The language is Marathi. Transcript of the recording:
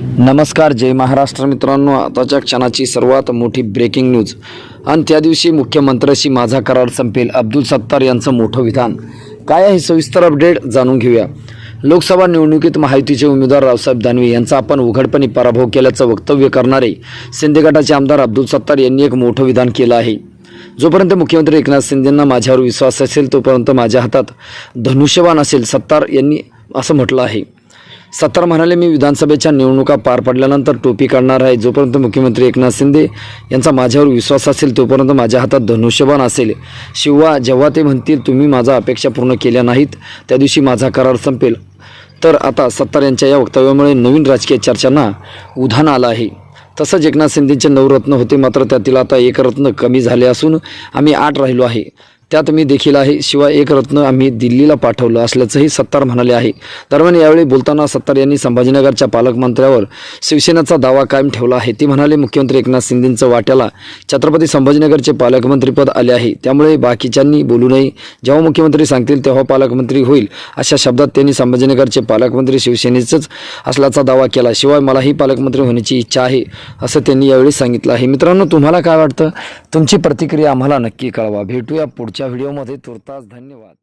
नमस्कार जय महाराष्ट्र मित्रांनो. आताच्या क्षणाची सर्वात मोठी ब्रेकिंग न्यूज आणि त्या दिवशी मुख्यमंत्र्याशी माझा करार संपेल अब्दुल सत्तार यांचं मोठं विधान. काय आहे सविस्तर अपडेट जाणून घेऊया. लोकसभा निवडणुकीत महायुतीचे उमेदवार रावसाहेब दानवे यांचा आपण उघडपणे पराभव केल्याचं वक्तव्य करणारे शिंदे गटाचे आमदार अब्दुल सत्तार यांनी एक मोठं विधान केलं आहे. जोपर्यंत मुख्यमंत्री एकनाथ शिंदेंना माझ्यावर विश्वास असेल तोपर्यंत माझ्या हातात धनुष्यवान असेल सत्तार यांनी असं म्हटलं आहे. सत्तार म्हणाले मी विधानसभेच्या निवडणुका पार पडल्यानंतर टोपी काढणार आहे. जोपर्यंत मुख्यमंत्री एकनाथ शिंदे यांचा माझ्यावर विश्वास असेल तोपर्यंत माझ्या हातात धनुष्यबाण असेल. शिवा जेव्हा ते म्हणतील तुम्ही माझा अपेक्षा पूर्ण केल्या नाहीत. त्या दिवशी माझा करार संपेल. तर आता सत्तार यांच्या या वक्तव्यामुळे नवीन राजकीय चर्चांना उधाण आलं आहे. तसंच एकनाथ शिंदेचे नवरत्न होते मात्र त्यातील आता एक रत्न कमी झाले असून आम्ही आठ राहिलो आहे. त्यात मी देखील आहे. शिवाय एक रत्न आम्ही दिल्लीला पाठवलं असल्याचंही सत्तार म्हणाले आहे. दरम्यान यावेळी बोलताना सत्तार यांनी संभाजीनगरच्या पालकमंत्र्यावर शिवसेनेचा दावा कायम ठेवला आहे. ते म्हणाले मुख्यमंत्री एकनाथ शिंदेंचं वाट्याला छत्रपती संभाजीनगरचे पालकमंत्रीपद आले आहे. त्यामुळे बाकीच्यांनी बोलू नये. जेव्हा मुख्यमंत्री सांगतील तेव्हा पालकमंत्री होईल अशा शब्दात त्यांनी संभाजीनगरचे पालकमंत्री शिवसेनेचंच असल्याचा दावा केला. शिवाय मलाही पालकमंत्री होण्याची इच्छा आहे असं त्यांनी यावेळी सांगितलं आहे. मित्रांनो तुम्हाला काय वाटतं? तुमची प्रतिक्रिया आम्हाला नक्की कळवा. भेटूया पुढच्या व्हिडिओमध्ये. तुर्तास धन्यवाद.